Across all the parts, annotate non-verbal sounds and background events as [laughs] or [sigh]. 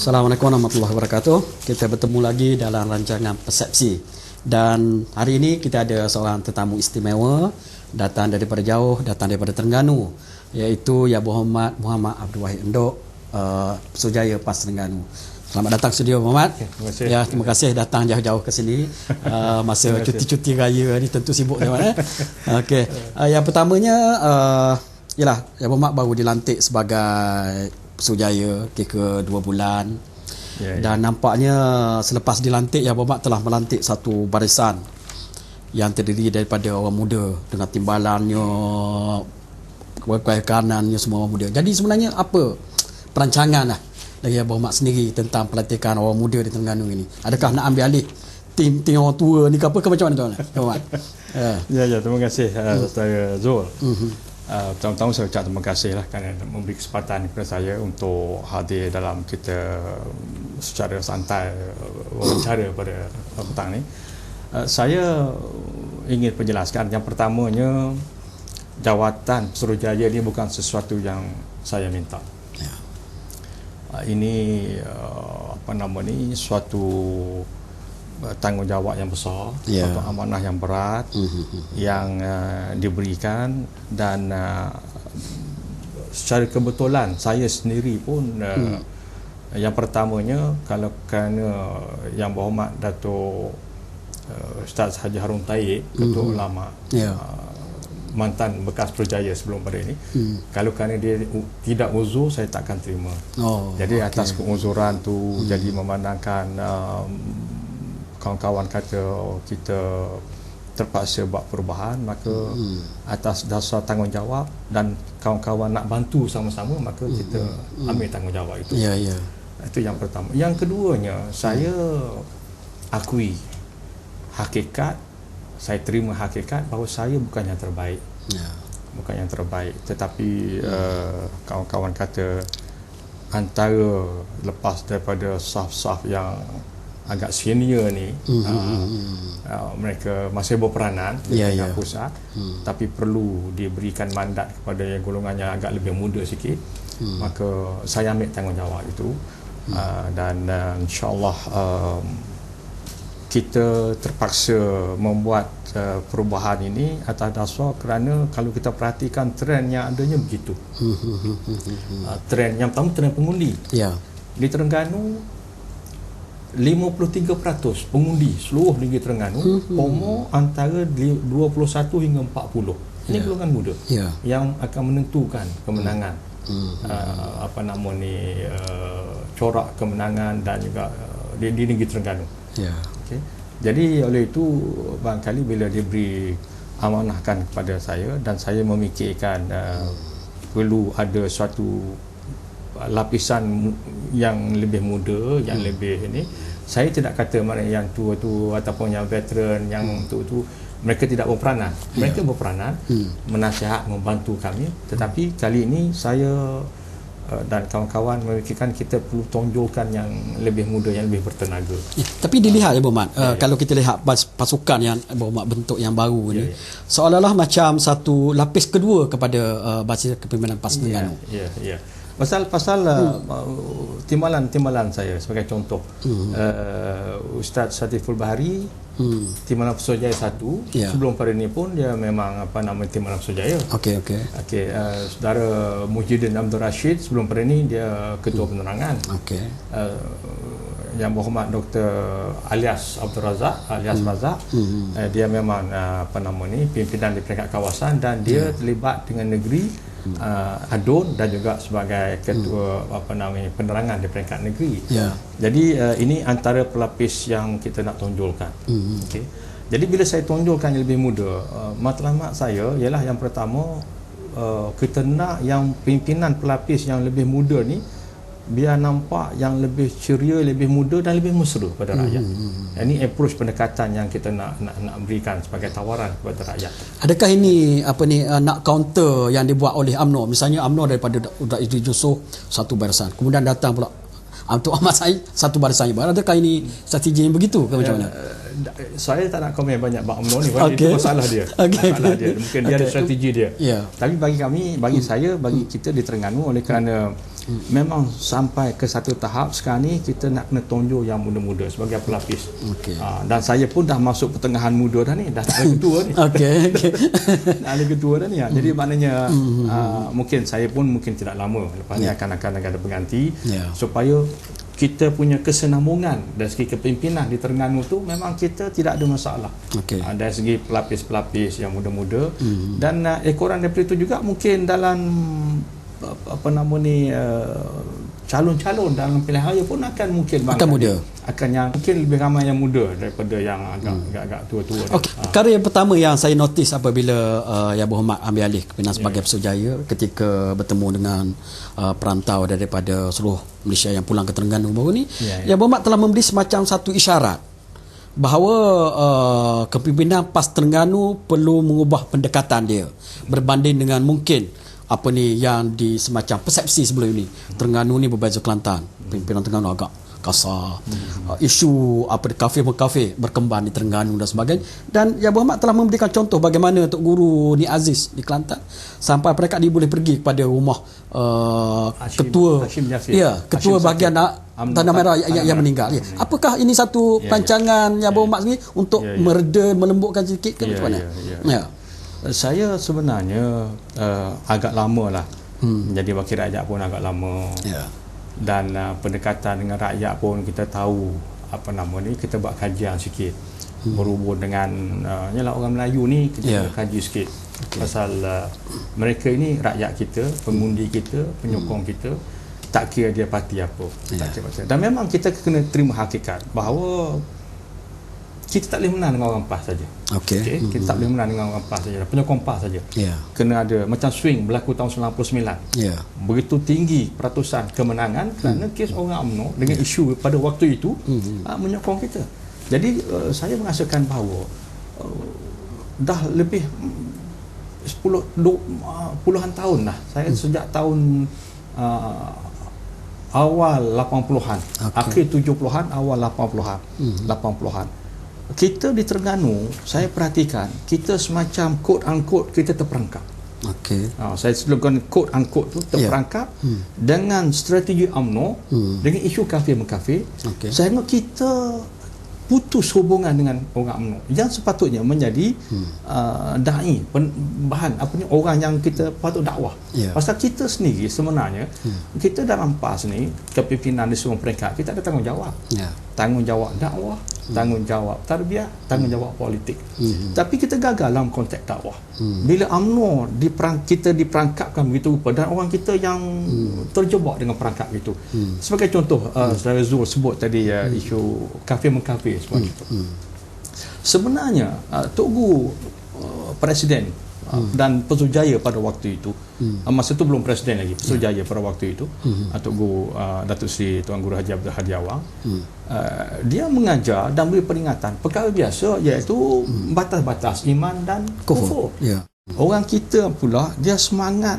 Assalamualaikum warahmatullahi wabarakatuh. Kita bertemu lagi dalam rancangan Persepsi. Dan hari ini kita ada seorang tetamu istimewa datang daripada jauh, datang daripada Terengganu iaitu Ya Muhammad Muhammad Abdul Wahid Endok, uh, Sujaya Pas Terengganu. Selamat datang studio Muhammad. Terima kasih. Ya, terima kasih datang jauh-jauh ke sini. [laughs] Uh, masa cuti-cuti raya ni tentu sibuk Muhammad eh. Okey. Uh, yang pertamanya uh, ialah Ya Muhammad baru dilantik sebagai Sujaya kira dua bulan. Ya, ya. Dan nampaknya selepas dilantik Ya Muhammad telah melantik satu barisan yang terdiri daripada orang muda dengan timbalannya kekanannya semua orang muda. Jadi sebenarnya apa perancangan lah dari Abang Mak sendiri tentang pelantikan orang muda di Terengganu ini? Adakah nak ambil alih tim tim orang tua ni ke apa ke macam mana tuan? [laughs] Ya. Ya, ya, terima kasih uh, Saudara Zul. Mhm. Uh, pertama-tama saya ucap terima kasih lah kerana memberi kesempatan kepada saya untuk hadir dalam kita secara santai uh, wawancara pada petang ni. Uh, saya ingin penjelaskan yang pertamanya jawatan Suruhjaya ni bukan sesuatu yang saya minta. Ya. Uh, ini uh, apa nama ni suatu uh, tanggungjawab yang besar, Ya. suatu amanah yang berat Mhm. yang uh, diberikan dan uh, secara kebetulan saya sendiri pun uh, Hmm. yang pertamanya kalau kerana yang berhormat Datuk uh, Ustaz Haji Harun Taib Ketua Ulama Ya. uh, mantan bekas Perjaya sebelum pada ini Hmm. kalau kerana dia u- tidak uzur saya takkan terima Oh. jadi okey. atas keuzuran tu hmm. jadi memandangkan um, kawan-kawan kata oh, kita terpaksa buat perubahan maka hmm. atas dasar tanggungjawab dan kawan-kawan nak bantu sama-sama maka hmm. kita ambil tanggungjawab itu. Ya, ya. Itu yang pertama. Yang keduanya saya akui hakikat saya terima hakikat bahawa saya bukan yang terbaik Ya. bukan yang terbaik tetapi uh, kawan-kawan kata antara lepas daripada saf-saf yang agak senior ni Mhm, uh, uh, mereka masih berperanan di tingkat ya. pusat tapi perlu diberikan mandat kepada yang golongannya agak lebih muda sikit maka saya ambil tanggungjawab itu uh, dan uh, insyaallah um, kita terpaksa membuat uh, perubahan ini atas dasar kerana kalau kita perhatikan trend yang adanya begitu. Uh, trend yang pertama trend pengundi. Ya. Di Terengganu 53% pengundi seluruh negeri Terengganu umur antara li- 21 hingga 40. Ini Ya. golongan muda Ya. yang akan menentukan kemenangan. Hmm. Uh, apa nama ni uh, corak kemenangan dan juga uh, di, di negeri Terengganu. Ya. Okay. Jadi oleh itu barangkali bila diberi amanahkan kepada saya dan saya memikirkan uh, perlu ada suatu lapisan yang lebih muda, yang lebih ini. Saya tidak kata mana yang tua tu ataupun yang veteran, yang tu tu mereka tidak berperanan. Mereka berperanan menasihat, membantu kami. Tetapi kali ini saya uh, dan kawan-kawan memikirkan kita perlu tonjolkan yang lebih muda, yang lebih bertenaga. Ya, tapi dilihat ya Bomat, uh, Ya, ya. kalau kita lihat pas, pasukan yang Bomat bentuk yang baru ni, Ya, ya. seolah-olah macam satu lapis kedua kepada uh, basis kepimpinan PAS Ya, Terengganu. ya, ya. Pasal pasal hmm. uh, timbalan-timbalan saya sebagai contoh. Hmm. Uh, Ustaz Satiful Bahari Hmm. Timbalan Persojaya satu Ya. sebelum pada ni pun dia memang apa nama Timbalan Persojaya. Okey okey. Okey, uh, saudara Muhyiddin Abdul Rashid sebelum pada ni dia ketua Hmm. penerangan. Okey. Uh, yang berhormat Dr. Alias Abdul Razak alias hmm. Razak Hmm. uh, dia memang uh, apa nama ni pimpinan di peringkat kawasan dan dia terlibat dengan negeri uh, Adun dan juga sebagai ketua apa namanya penerangan di peringkat negeri. Ya. Jadi uh, ini antara pelapis yang kita nak tonjolkan. Hmm. Okey. Jadi bila saya tonjolkan yang lebih muda, uh, matlamat saya ialah yang pertama uh, kita nak yang pimpinan pelapis yang lebih muda ni biar nampak yang lebih ceria, lebih muda dan lebih mesra pada rakyat. Hmm. Ini approach pendekatan yang kita nak nak nak berikan sebagai tawaran kepada rakyat. Adakah ini apa ni uh, nak counter yang dibuat oleh UMNO? Misalnya UMNO daripada Dr. Idris Yusof satu barisan. Kemudian datang pula [laughs] untuk Ahmad Said satu barisan juga. Adakah ini strategi yang begitu ke macam mana? Uh, saya tak nak komen banyak Bang UMNO ni Okey. itu masalah dia. [laughs] Okey, Masalah dia. Mungkin dia ada strategi dia. Ya. Tapi bagi kami, bagi saya, bagi kita di Terengganu oleh kerana hmm. Memang sampai ke satu tahap sekarang ni kita nak kena tonjol yang muda-muda sebagai pelapis. Okey. Uh, dan saya pun dah masuk pertengahan muda dah ni, dah ada ketua ni. [laughs] Okey, okey. [laughs] dah ketua dah ni. Hmm. Jadi maknanya uh, mungkin saya pun mungkin tidak lama lepas Ya. ni akan akan ada pengganti Ya. supaya kita punya kesenambungan dari segi kepimpinan di Terengganu tu memang kita tidak ada masalah. Okey. Uh, dari segi pelapis-pelapis yang muda-muda Hmm. dan uh, ekoran daripada itu juga mungkin dalam apa, nama ni uh, calon-calon dalam pilihan raya pun akan mungkin Akan muda. akan yang mungkin lebih ramai yang muda daripada yang agak agak, agak tua-tua ni. Okey, perkara yang pertama yang saya notis apabila uh, Yang Berhormat ambil alih kepimpinan sebagai pesujaya ketika bertemu dengan uh, perantau daripada seluruh Malaysia yang pulang ke Terengganu baru ni, Ya, ya. Yang Berhormat telah memberi semacam satu isyarat bahawa uh, kepimpinan PAS Terengganu perlu mengubah pendekatan dia berbanding dengan mungkin apa ni yang di semacam persepsi sebelum ini Terengganu ni berbeza Kelantan pimpinan Terengganu agak kasar uh, isu apa di kafe kafe berkembang di Terengganu dan sebagainya dan Yang Berhormat telah memberikan contoh bagaimana Tok Guru Ni Aziz di Kelantan sampai mereka dia boleh pergi kepada rumah uh, Hashim- ketua Hashim ya ketua Hashim bahagian uh, UMNO Tanah Merah yang, yang Merah. meninggal ya. Apakah ini satu Ya, ya. rancangan Yang Berhormat sendiri untuk Ya, ya. mereda melembutkan sedikit ke Ya, macam mana ya, ya. ya Saya sebenarnya uh, agak lama lah hmm. menjadi wakil rakyat pun agak lama ya dan uh, pendekatan dengan rakyat pun kita tahu apa nama ni kita buat kajian sikit hmm. berhubung dengan uh, yalah orang Melayu ni kita Ya. yeah. kaji sikit okay. pasal uh, mereka ini rakyat kita pengundi kita penyokong hmm. kita tak kira dia parti apa Ya. tak kira parti. dan memang kita kena terima hakikat bahawa kita tak boleh menang dengan orang PAS saja okey okay? kita tak boleh menang dengan orang PAS saja penyokong PAS saja ya kena ada macam swing berlaku tahun 99 ya begitu tinggi peratusan kemenangan kerana kes orang UMNO dengan isu pada waktu itu Hmm. uh, menyokong kita. Jadi uh, saya merasakan bahawa uh, dah lebih mm, 10 du, uh, puluhan tahun dah. Saya sejak tahun uh, awal 80-an, Okey. akhir 70-an, awal 80-an. 80-an. Kita di Terengganu, saya perhatikan kita semacam quote unquote kita terperangkap. okey Ha, saya slogan quote unquote tu terperangkap Ya. Hmm. dengan strategi UMNO Hmm. dengan isu kafir mengkafir Okey. sehingga kita putus hubungan dengan orang UMNO yang sepatutnya menjadi Hmm. uh, dai pen, bahan apa ni orang yang kita patut dakwah Ya. pasal kita sendiri sebenarnya Hmm. kita dalam PAS ni kepimpinan di semua peringkat kita ada tanggungjawab ya tanggungjawab dakwah, tanggungjawab tarbiyah, tanggungjawab politik. Hmm. Tapi kita gagal dalam konteks dakwah. Hmm. Bila UMNO diperang, kita diperangkapkan begitu rupa dan orang kita yang terjebak dengan perangkap itu. Hmm. Sebagai contoh, uh, saudara Zul sebut tadi uh, isu kafir mengkafir semua itu. hmm. Sebenarnya uh, Tok Guru uh, presiden uh, dan Pesujaya pada waktu itu Hmm. uh, masa itu belum presiden lagi Pesujaya pada waktu itu Hmm. Tok Guru uh, Datuk Seri Tuan Guru Haji Abdul Hadi Awang Hmm. uh, dia mengajar dan beri peringatan perkara biasa iaitu batas-batas iman dan kufur kufur. ya Orang kita pula dia semangat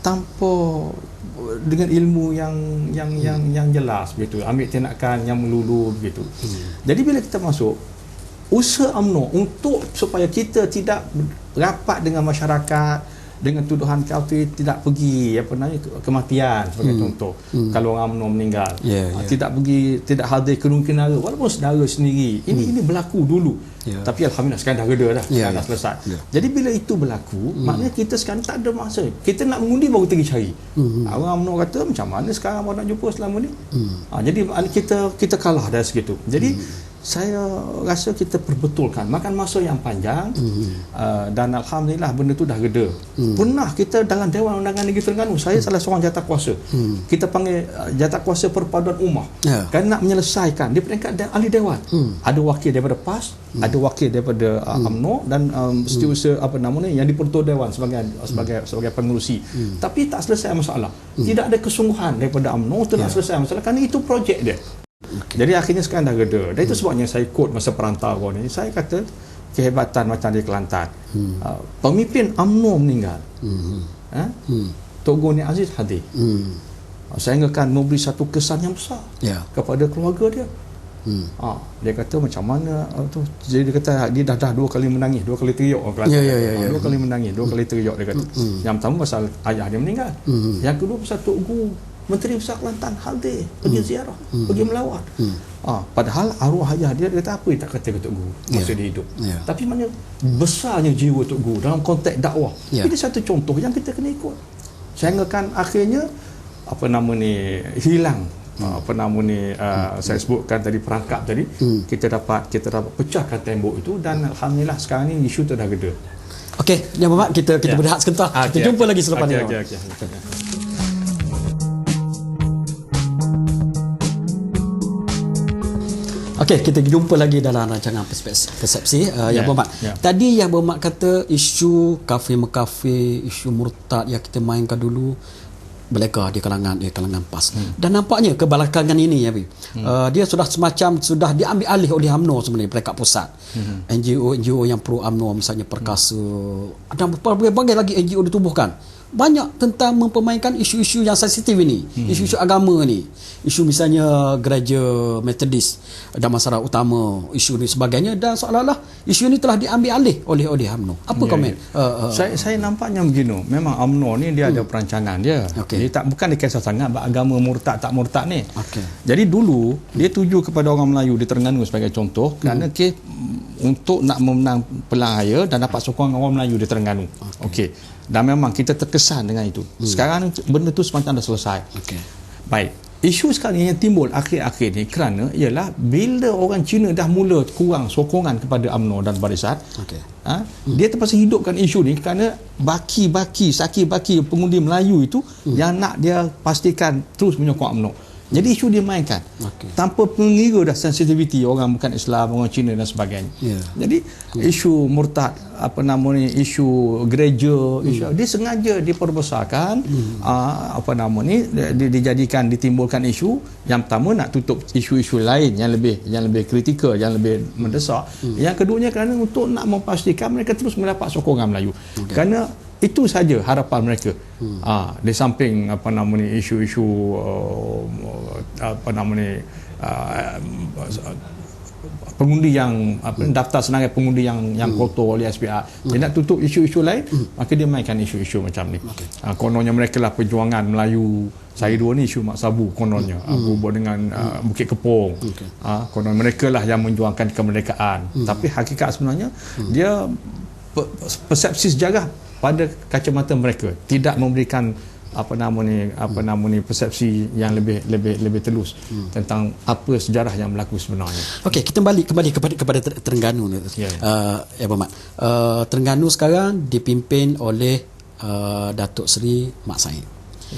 tanpa dengan ilmu yang yang yang yang jelas begitu. Ambil tindakan yang melulu begitu. Jadi bila kita masuk usaha UMNO untuk supaya kita tidak rapat dengan masyarakat dengan tuduhan kafir tidak pergi apa namanya ke- kematian sebagai Hmm. contoh Hmm. kalau orang UMNO meninggal Ya, Ah, ya. tidak pergi tidak hadir ke kenara walaupun saudara sendiri ini ini berlaku dulu Ya. tapi alhamdulillah sekarang dah reda dah Ya, sekarang dah ya. selesai Ya. jadi bila itu berlaku maknanya kita sekarang tak ada masa kita nak mengundi baru pergi cari Hmm. orang UMNO kata macam mana sekarang awak nak jumpa selama ni Hmm. ha, jadi maknanya kita kita kalah dari segitu jadi saya rasa kita perbetulkan. Makan masa yang panjang Hmm. uh, dan alhamdulillah benda tu dah reda. Hmm. pernah kita dalam Dewan Undangan Negeri Terengganu saya salah seorang jatakuasa Hmm. kita panggil uh, jatakuasa perpaduan ummah. Ya. kan nak menyelesaikan di peringkat de- ahli dewan. Hmm. ada wakil daripada PAS ada wakil daripada uh, UMNO dan um, setiausaha apa namanya yang dipertua dewan sebagai sebagai sebagai pengerusi tapi tak selesai masalah. Tidak ada kesungguhan daripada UMNO untuk nak Ya. selesai masalah kerana itu projek dia jadi akhirnya sekarang dah reda dan itu sebabnya saya quote masa perantau ni saya kata kehebatan macam di Kelantan uh, pemimpin UMNO meninggal Hmm. ha? Hmm. Tok Guru Ni Aziz hadir Hmm. Uh, saya akan memberi satu kesan yang besar ya kepada keluarga dia Hmm. Ha, dia kata macam mana uh, tu jadi dia kata dia dah dah dua kali menangis dua kali teriak orang Kelantan ya, ya, Ha, ya. dua kali menangis dua kali teriak dia kata Hmm. yang pertama pasal ayah dia meninggal Hmm. yang kedua pasal Tok Guru Menteri Besar Kelantan hadir pergi ziarah pergi melawat ah, padahal arwah ayah dia dia kata apa yang tak kata ke Tok Guru masa Ya. dia hidup Ya. tapi mana besarnya jiwa Tok Guru dalam konteks dakwah Ya. ini satu contoh yang kita kena ikut sehingga kan akhirnya apa nama ni hilang Hmm. apa nama ni uh, saya sebutkan tadi perangkap tadi kita dapat kita dapat pecahkan tembok itu dan alhamdulillah sekarang ni isu tu dah gede Okey, Yang Berhormat kita kita Ya. berehat sebentar. Ah, kita jumpa okey. lagi selepas Okey, ni. okey, okey. Okey, kita jumpa lagi dalam rancangan persepsi, persepsi uh, Ya, yang berhormat. ya. Tadi yang berhormat kata isu kafe mekafe, isu murtad yang kita mainkan dulu belega di kalangan di kalangan PAS. Hmm. Dan nampaknya kebelakangan ini ya Bi. Hmm. Uh, dia sudah semacam sudah diambil alih oleh UMNO sebenarnya peringkat pusat. Hmm. NGO NGO yang pro UMNO misalnya Perkasa dan berbagai lagi NGO ditubuhkan. Banyak tentang mempermainkan isu-isu yang sensitif ini, hmm. isu-isu agama ni. Isu misalnya gereja Methodist dan masalah utama, isu ni sebagainya dan seolah-olah isu ini telah diambil alih oleh oleh UMNO. Apa Ya, komen? ya. Uh, uh, saya saya nampaknya begini memang UMNO ni dia ada perancangan dia Okey. dia tak bukan dia kisah sangat bab agama murtad tak murtad ni Okey. jadi dulu dia tuju kepada orang Melayu di Terengganu sebagai contoh kerana kes mm, untuk nak memenang pelang raya dan dapat sokongan orang Melayu di Terengganu okey dan memang kita terkesan dengan itu sekarang benda tu semacam dah selesai Okey. Baik. Isu sekarang yang timbul akhir-akhir ni kerana ialah bila orang Cina dah mula kurang sokongan kepada UMNO dan Barisan, Okey. ha, dia terpaksa hidupkan isu ni kerana baki-baki, saki-baki pengundi Melayu itu yang nak dia pastikan terus menyokong UMNO. Jadi isu dia mainkan. Okey. tanpa mengira dah sensitiviti orang bukan Islam, orang Cina dan sebagainya. Ya. Jadi isu murtad apa nama ni isu gereja isu dia sengaja diperbesarkan uh, apa nama ni di, dijadikan ditimbulkan isu yang pertama nak tutup isu-isu lain yang lebih yang lebih kritikal yang lebih mendesak. Yang keduanya kerana untuk nak memastikan mereka terus mendapat sokongan Melayu. Kerana itu saja harapan mereka hmm. ah di samping apa nama ni isu-isu uh, apa nama ni uh, pengundi yang apa daftar senarai pengundi yang yang kotor oleh SPR dia nak tutup isu-isu lain maka dia mainkan isu-isu macam ni okay. ha, kononnya mereka lah perjuangan Melayu saya dua ni isu Mak Sabu kononnya hmm. berhubung dengan uh, Bukit Kepong okay. ha, konon mereka lah yang menjuangkan kemerdekaan hmm. tapi hakikat sebenarnya hmm. dia pe- persepsi sejarah pada kacamata mereka tidak memberikan apa nama ni apa nama ni persepsi yang lebih lebih lebih telus hmm. tentang apa sejarah yang berlaku sebenarnya. Okey, kita kembali kembali kepada kepada Ter- Terengganu ni. Ya. Uh, ya Berhormat. Uh, Terengganu sekarang dipimpin oleh uh, Datuk Seri Mak Said.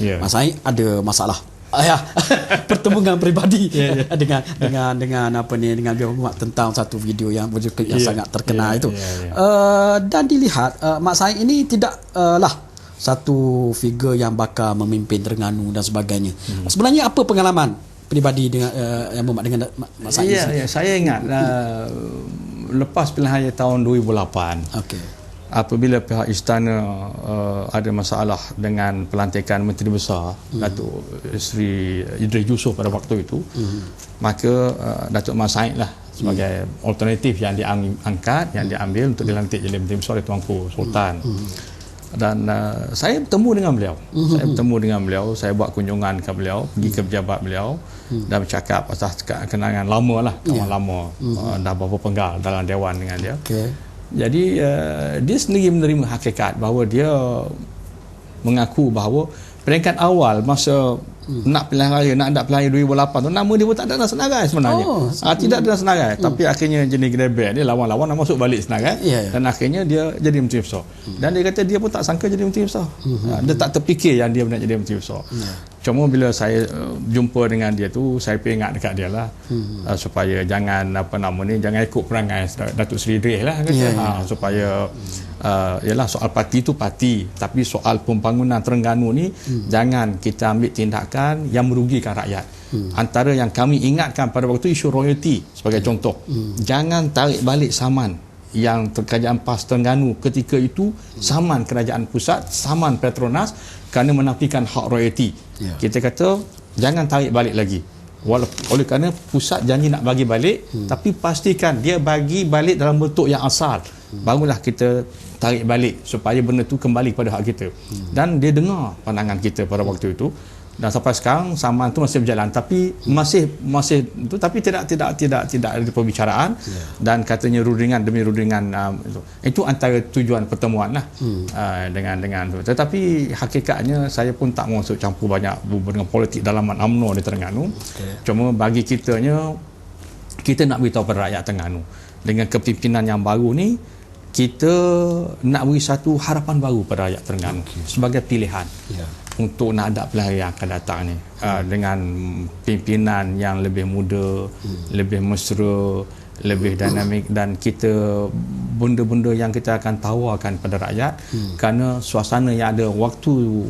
Ya. Mak Said ada masalah. Ah, ya. [laughs] pertemuan peribadi Ya, ya. dengan dengan dengan apa ni dengan Berhormat tentang satu video yang berjudul yang Ya. sangat terkenal Ya, itu. ya, ya. Uh, dan dilihat uh, Mak Said ini tidak uh, lah satu figure yang bakal memimpin Terengganu dan sebagainya. Hmm. Sebenarnya apa pengalaman peribadi dengan uh, yang Berhormat dengan Mak Mak Said? Ya, ya, saya ingat uh, lepas pilihan raya tahun 2008 Okey. Apabila pihak istana uh, ada masalah dengan pelantikan menteri besar hmm. Datuk Seri Idris Yusof pada waktu itu hmm. maka uh, Datuk Mas Said lah sebagai hmm. alternatif yang diangkat yang diambil untuk dilantik jadi menteri besar oleh Tuanku Sultan hmm. dan uh, saya bertemu dengan beliau hmm. saya bertemu dengan beliau saya buat kunjungan ke beliau pergi ke pejabat beliau hmm. dan bercakap atas kenangan lama lah kawan Ya. lama hmm. uh, dah berapa penggal dalam dewan dengan dia Okey. Jadi uh, dia sendiri menerima hakikat bahawa dia mengaku bahawa peringkat awal masa hmm. nak pilihan raya nak ada pilihan raya 2008 tu nama dia pun tak ada dalam senarai sebenarnya. Oh, ah, tidak ada dalam senarai hmm. tapi akhirnya jenis grebek dia lawan-lawan nak masuk balik senarai Ya, ya. dan akhirnya dia jadi menteri besar. Hmm. Dan dia kata dia pun tak sangka jadi menteri besar. Hmm. Ah, dia tak terfikir yang dia nak jadi menteri besar. Hmm. Cuma bila saya uh, jumpa dengan dia tu saya pun ingat dekat dia lah hmm. uh, supaya jangan apa nama ni jangan ikut perangai Datuk Seri Idris lah kata Ya, ya. ha, supaya uh, ialah soal parti tu parti tapi soal pembangunan Terengganu ni hmm. jangan kita ambil tindakan yang merugikan rakyat hmm. antara yang kami ingatkan pada waktu isu royalty sebagai contoh hmm. jangan tarik balik saman yang kerajaan PAS Terengganu ketika itu saman kerajaan pusat saman Petronas kerana menafikan hak royalty Ya. kita kata jangan tarik balik lagi Walaupun oleh kerana pusat janji nak bagi balik hmm. tapi pastikan dia bagi balik dalam bentuk yang asal hmm. barulah kita tarik balik supaya benda tu kembali kepada hak kita hmm. dan dia dengar pandangan kita pada waktu itu dan sampai sekarang saman tu masih berjalan tapi masih masih itu tapi tidak tidak tidak tidak ada pembicaraan yeah. dan katanya rundingan demi rundingan um, itu. itu antara tujuan pertemuan lah hmm. uh, dengan dengan tu tetapi hakikatnya saya pun tak mau masuk campur banyak dengan politik dalaman UMNO di Terengganu okay. cuma bagi kitanya kita nak beritahu pada rakyat Terengganu dengan kepimpinan yang baru ni kita nak beri satu harapan baru pada rakyat Terengganu okay. sebagai pilihan yeah untuk nak ada pilihan yang akan datang ni hmm. uh, dengan pimpinan yang lebih muda, hmm. lebih mesra, lebih dinamik dan kita benda-benda yang kita akan tawarkan pada rakyat hmm. kerana suasana yang ada waktu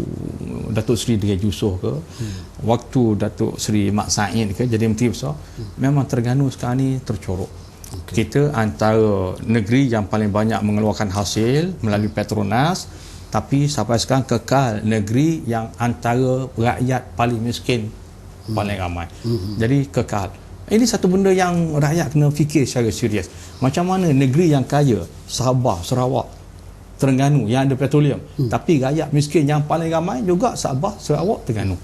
Datuk Seri Diri Yusof ke hmm. waktu Datuk Seri Mak Said ke jadi Menteri Besar hmm. memang Terengganu sekarang ni tercorok okay. kita antara negeri yang paling banyak mengeluarkan hasil melalui Petronas tapi sampai sekarang kekal negeri yang antara rakyat paling miskin hmm. paling ramai hmm. jadi kekal ini satu benda yang rakyat kena fikir secara serius macam mana negeri yang kaya Sabah, Sarawak Terengganu yang ada petroleum hmm. tapi rakyat miskin yang paling ramai juga Sabah, Sarawak, Terengganu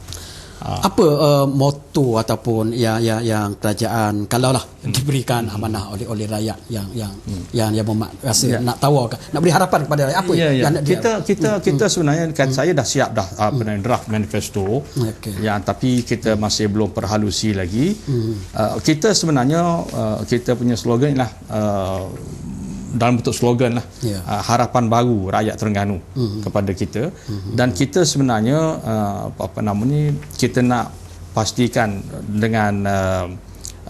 Ha. Apa uh, moto ataupun yang yang yang kerajaan kalaulah hmm. diberikan amanah oleh oleh rakyat yang yang hmm. yang yang memak, rasa yeah. nak tahu nak beri harapan kepada rakyat apa yeah, yeah. yang kita dia, kita hmm. kita sebenarnya kan hmm. saya dah siap dah uh, hmm. draft manifesto okay. yang tapi kita hmm. masih belum perhalusi lagi hmm. uh, kita sebenarnya uh, kita punya slogan ialah uh, dalam bentuk slogan lah yeah. uh, harapan baru rakyat Terengganu mm-hmm. kepada kita mm-hmm. dan kita sebenarnya uh, apa nama ni kita nak pastikan dengan uh,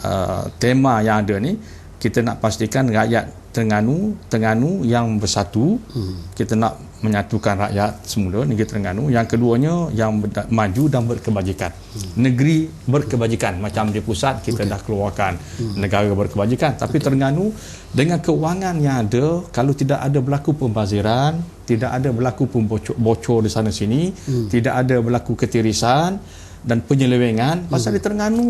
uh, tema yang ada ni kita nak pastikan rakyat Terengganu Terengganu yang bersatu hmm. kita nak menyatukan rakyat semula negeri Terengganu yang keduanya yang maju dan berkebajikan hmm. negeri berkebajikan macam di pusat kita okay. dah keluarkan hmm. negara berkebajikan tapi okay. Terengganu dengan kewangan yang ada kalau tidak ada berlaku pembaziran tidak ada berlaku pembocor bocor di sana sini hmm. tidak ada berlaku ketirisan dan penyelewengan pasal hmm. di Terengganu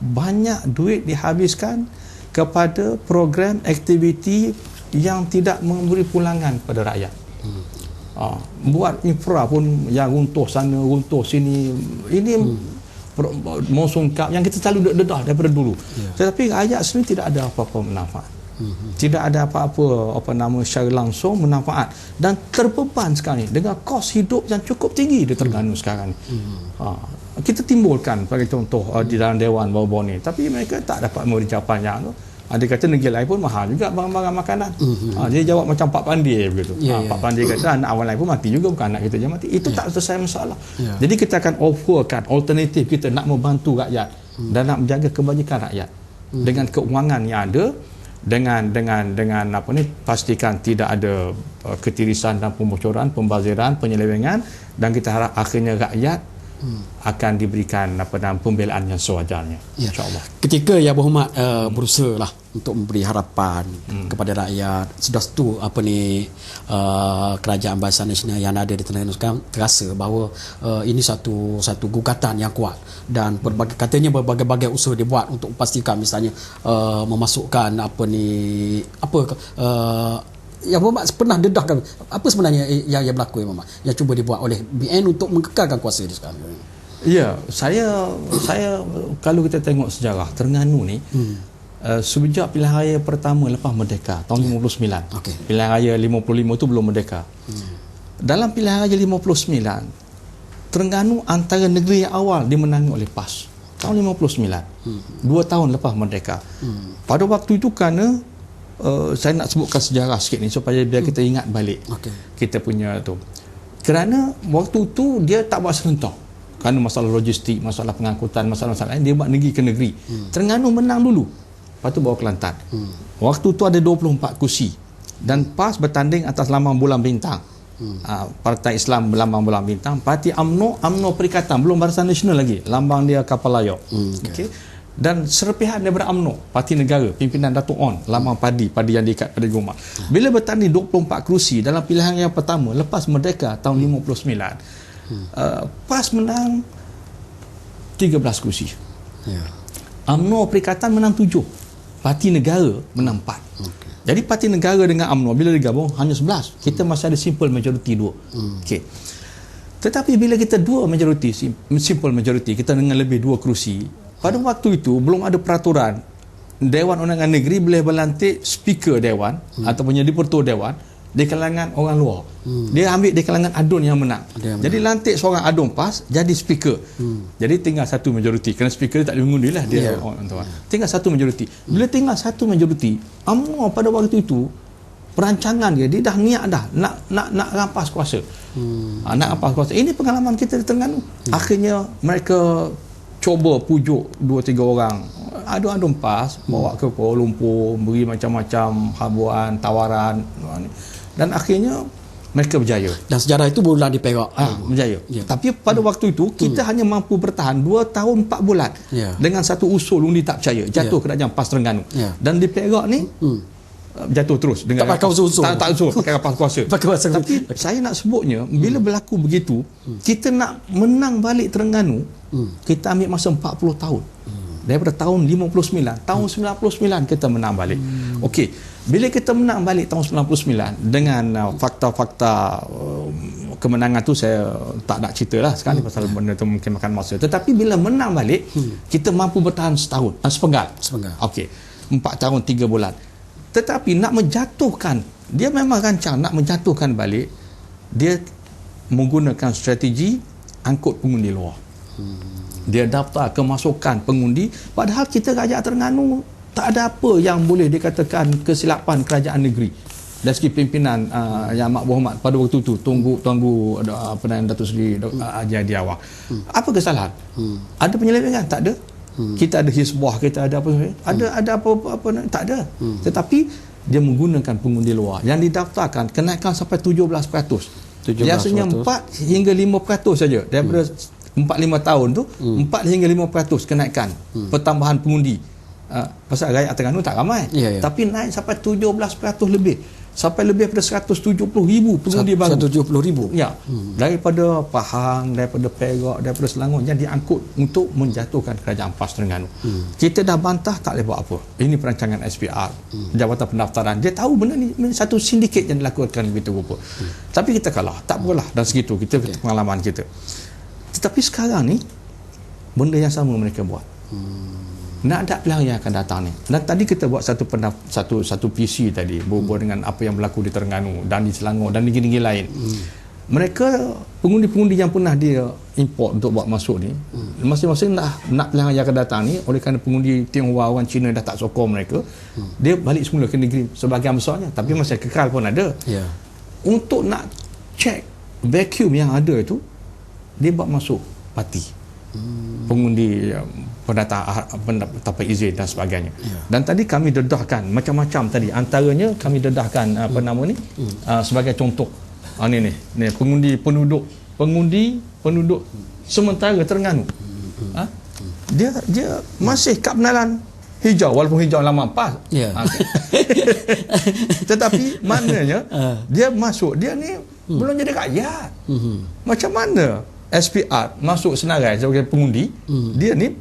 banyak duit dihabiskan kepada program aktiviti yang tidak memberi pulangan pada rakyat. Hmm. Ha, buat infra pun yang runtuh sana, runtuh sini. Ini hmm. monsun cup yang kita selalu dedah daripada dulu. Yeah. Tetapi rakyat sendiri tidak ada apa-apa manfaat. Hmm. Tidak ada apa-apa apa nama secara langsung manfaat dan terbeban sekarang ni dengan kos hidup yang cukup tinggi di Terengganu hmm. sekarang. Hmm. Ha, kita timbulkan sebagai contoh uh, di dalam dewan baru-baru ni tapi mereka tak dapat memberi jawapan tu ada kata negeri lain pun mahal juga barang-barang makanan mm-hmm. ha, dia jawab macam Pak Pandi begitu yeah, ha, yeah. Pak Pandi kata anak awal lain pun mati juga bukan anak kita je mati itu yeah. tak selesai masalah yeah. jadi kita akan offerkan alternatif kita nak membantu rakyat mm. dan nak menjaga kebajikan rakyat mm. dengan keuangan yang ada dengan dengan dengan apa ni pastikan tidak ada uh, ketirisan dan pembocoran pembaziran penyelewengan. Dan kita harap akhirnya rakyat hmm. akan diberikan apa nama pembelaan yang sewajarnya ya. insyaallah ketika ya Muhammad uh, berusaha lah untuk memberi harapan hmm. kepada rakyat sudah tu apa ni uh, kerajaan bahasa nasional yang ada di Terengganu sekarang terasa bahawa uh, ini satu satu gugatan yang kuat dan berbagai katanya berbagai-bagai usaha dibuat untuk pastikan misalnya uh, memasukkan apa ni apa uh, yang Muhammad pernah dedahkan apa sebenarnya yang yang berlaku Muhammad yang cuba dibuat oleh BN untuk mengekalkan kuasa dia sekarang ya saya saya kalau kita tengok sejarah Terengganu ni hmm. uh, sejak pilihan raya pertama lepas merdeka tahun yeah. 59 okay. pilihan raya 55 tu belum merdeka hmm. dalam pilihan raya 59 Terengganu antara negeri yang awal dimenangi oleh PAS tahun 59 hmm. dua tahun lepas merdeka hmm. pada waktu itu kerana uh, saya nak sebutkan sejarah sikit ni supaya biar kita ingat balik okay. kita punya tu. Kerana waktu tu dia tak buat serentak. Kerana masalah logistik masalah pengangkutan masalah-masalah lain dia buat negeri ke negeri. Hmm. Terengganu menang dulu. Lepas tu bawa Kelantan. Hmm. waktu tu ada 24 kursi. Dan PAS bertanding atas lambang bulan bintang. Hmm. uh, Partai Islam lambang bulan bintang. Parti AMNO AMNO Perikatan belum Barisan Nasional lagi. Lambang dia kapal layok hmm, okay. Okay dan serpihan daripada UMNO Parti Negara pimpinan Datuk On lama padi padi yang diikat pada rumah bila bertanding 24 kerusi dalam pilihan yang pertama lepas merdeka tahun 59 hmm. uh, PAS menang 13 kerusi yeah. UMNO Perikatan menang 7 Parti Negara menang 4 okay. jadi Parti Negara dengan UMNO bila digabung hanya 11 kita hmm. masih ada simple majority 2 hmm. okay. Tetapi bila kita dua majoriti, sim- simple majoriti, kita dengan lebih dua kerusi, pada waktu itu belum ada peraturan Dewan Undangan Negeri boleh berlantik speaker Dewan hmm. ataupun jadi pertua Dewan di kalangan orang luar. Hmm. Dia ambil di kalangan adun yang menang. Yang Jadi lantik seorang adun PAS jadi speaker. Hmm. Jadi tinggal satu majoriti. Kerana speaker dia tak boleh mengundi lah dia Ya. orang tuan. Tinggal satu majoriti. Bila tinggal satu majoriti, UMNO pada waktu itu perancangan dia dia dah niat dah nak nak nak rampas kuasa. Hmm. Ha, nak rampas kuasa. Ini pengalaman kita di Terengganu. Hmm. Akhirnya mereka cuba pujuk dua tiga orang adun-adun PAS bawa ke Kuala Lumpur beri macam-macam habuan tawaran dan akhirnya mereka berjaya Dan sejarah itu berulang di Perak. Ah, berjaya. Ya. Tapi pada waktu itu kita hanya mampu bertahan 2 tahun 4 bulan Ya. dengan satu usul undi tak percaya jatuh Ya. kerajaan PAS Terengganu. Ya. Dan di Perak ni Hmm. uh, jatuh terus dengan Tak pakai usul-usul. Tak, tak usul pakai rapas kuasa. Tapi saya nak sebutnya bila berlaku begitu kita nak menang balik Terengganu kita ambil masa 40 tahun. Daripada tahun 59, tahun 99 kita menang balik. Okey, bila kita menang balik tahun 99 dengan uh, fakta-fakta uh, kemenangan tu saya tak nak cerita lah sekarang ni pasal benda tu mungkin makan masa. Tetapi bila menang balik, kita mampu bertahan setahun, uh, sepenggal. Sepenggal. Okey. Empat tahun tiga bulan. Tetapi nak menjatuhkan, dia memang rancang nak menjatuhkan balik, dia menggunakan strategi angkut pengundi luar. Dia daftar kemasukan pengundi padahal kita rakyat Terengganu tak ada apa yang boleh dikatakan kesilapan kerajaan negeri dari segi pimpinan uh, yang Mak Muhammad pada waktu itu tunggu tunggu uh, Perdana Datuk Seri Dok- uh, Haji Hadi Awang. Apa kesalahan? Ada penyelewengan? Tak ada. Kita ada hisbah, kita ada apa ada ada apa apa, apa tak ada. Tetapi dia menggunakan pengundi luar yang didaftarkan kenaikan sampai 17%. 17%. Biasanya 4 hingga 5% saja daripada 4 5 tahun tu 4 hingga 5% kenaikan pertambahan pengundi. Uh, pasal rakyat Terengganu tak ramai. Ya, ya. Tapi naik sampai 17% lebih. Sampai lebih daripada 170 ribu pengundi baru. 170 ribu. Ya, hmm. daripada Pahang, daripada Perak, daripada Selangor yang diangkut untuk menjatuhkan kerajaan PAS Terengganu. Hmm. Kita dah bantah tak boleh buat apa. Ini perancangan SPR, hmm. Jabatan Pendaftaran. Dia tahu benda ni satu sindiket yang dilakukan begitu rupa. Hmm. Tapi kita kalah. Tak apalah dan segitu kita okay. pengalaman kita. Tetapi sekarang ni benda yang sama mereka buat. Hmm. Nak ada pilihan yang akan datang ni. Dan tadi kita buat satu pendaf, satu satu PC tadi berhubung hmm. dengan apa yang berlaku di Terengganu dan di Selangor dan di negeri-negeri lain. Hmm. Mereka pengundi-pengundi yang pernah dia import untuk buat masuk ni hmm. masing-masing nak nak pilihan yang akan datang ni oleh kerana pengundi Tionghoa orang Cina dah tak sokong mereka hmm. dia balik semula ke negeri sebahagian besarnya tapi masih kekal pun ada Ya. untuk nak check vacuum yang ada itu dia buat masuk parti. Hmm. pengundi pendata ah, pendata tanpa izin dan sebagainya. Ya. dan tadi kami dedahkan macam-macam tadi. Antaranya kami dedahkan apa nama ni? Uh, sebagai contoh. Ah, ni ni ni pengundi penduduk. Pengundi penduduk. Sementara Terengganu. Ha? dia dia masih kad penalan hijau walaupun hijau lama pas. Ya. Ah, [laughs] tetapi maknanya Ah. dia masuk. Dia ni belum jadi rakyat. Mhm. macam mana SPR masuk senarai sebagai pengundi dia ni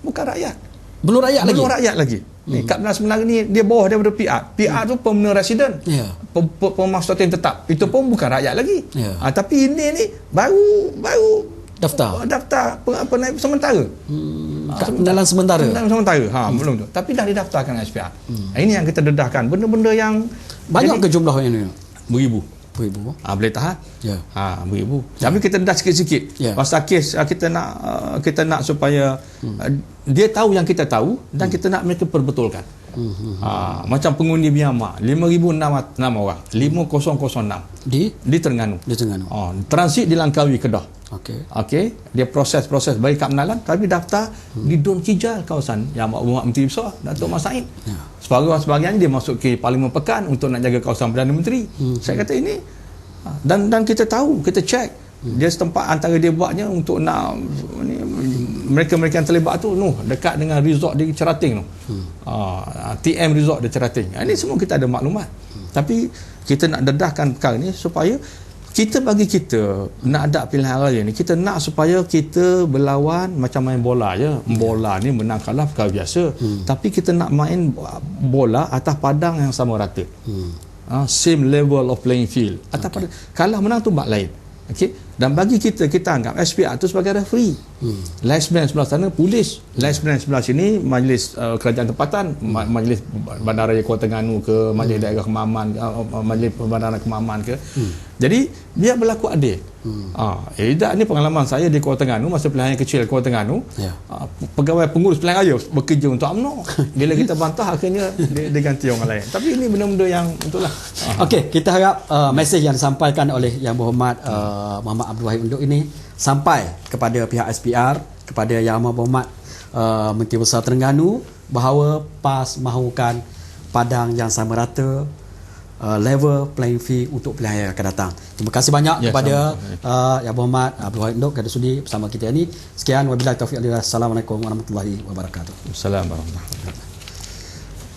bukan rakyat Belum rakyat lagi. belum rakyat lagi ni kad penalan sebenarnya ni dia bawah daripada PR PR tu pemenang residen Ya. Pe- pe- pemasok yang tetap itu pun bukan rakyat lagi Ya. Ah, tapi ini ni baru baru Daftar. daftar pe- apa naik sementara Hmm, kad pengenalan sementara. Tentang sementara. Ha, hmm. belum tu. Tapi dah didaftarkan SPR. Hmm. Ini yang kita dedahkan. Benda-benda yang Banyak ke jumlah yang ni? beribu. Beribu. Ha, boleh tahan? Ya. Ha, beribu. Tapi kita dedah sikit-sikit. Ya. Pasal kes ah, kita nak ah, kita nak supaya ah, dia tahu yang kita tahu dan kita nak mereka perbetulkan. Hmm. Ha, macam pengundi Myanmar 5606 orang 5006 Di di Terengganu. di Terengganu. Oh, transit di Langkawi Kedah. Okey. Okey, dia proses-proses bagi kad tapi daftar hmm. di Don Kijal kawasan yang Mak Muhammad Menteri Besar Datuk Mas Said. Ya. Sebagai sebagainya dia masuk ke Parlimen Pekan untuk nak jaga kawasan Perdana Menteri. Hmm. Saya kata ini ah, dan dan kita tahu, kita cek hmm. dia setempat antara dia buatnya untuk nak ni, mereka-mereka yang terlibat tu noh dekat dengan resort di Cerating tu. Hmm. Uh, TM Resort di Cerating. Ini semua kita ada maklumat. Hmm. Tapi kita nak dedahkan perkara ni supaya kita bagi kita nak ada pilihan raya ni kita nak supaya kita berlawan macam main bola je. Bola ni menang kalah perkara biasa. Hmm. tapi kita nak main bola atas padang yang sama rata. Hmm. uh, same level of playing field. Atas okay. pada kalah menang tu bab lain. Okey? Dan bagi kita kita anggap SPR itu sebagai referee hmm. linesman sebelah sana polis linesman sebelah sini majlis uh, kerajaan tempatan hmm. majlis bandaraya Kuala Terengganu ke majlis hmm. daerah kemaman uh, majlis bandaraya kemaman ke hmm. jadi biar berlaku adil Hmm. Ah, eh, tak, ni pengalaman saya di Kuala Terengganu masa pilihan kecil Kuala Terengganu. Ya. Ah, pegawai pengurus pilihan raya bekerja untuk UMNO. Bila kita bantah akhirnya dia, dia ganti orang lain. Tapi ini benda-benda yang itulah. Ah. Okey, kita harap uh, mesej yang disampaikan oleh Yang Berhormat uh, Muhammad Abdul Wahid Unduk ini sampai kepada pihak SPR, kepada Yang Berhormat uh, Menteri Besar Terengganu bahawa PAS mahukan padang yang sama rata uh, level playing field untuk pilihan yang akan datang. Terima kasih banyak ya, kepada uh, Yang Berhormat Abdul Wahid Ndok kerana sudi bersama kita ini. Sekian wabillahi taufiq. Assalamualaikum warahmatullahi wabarakatuh. Assalamualaikum warahmatullahi wabarakatuh.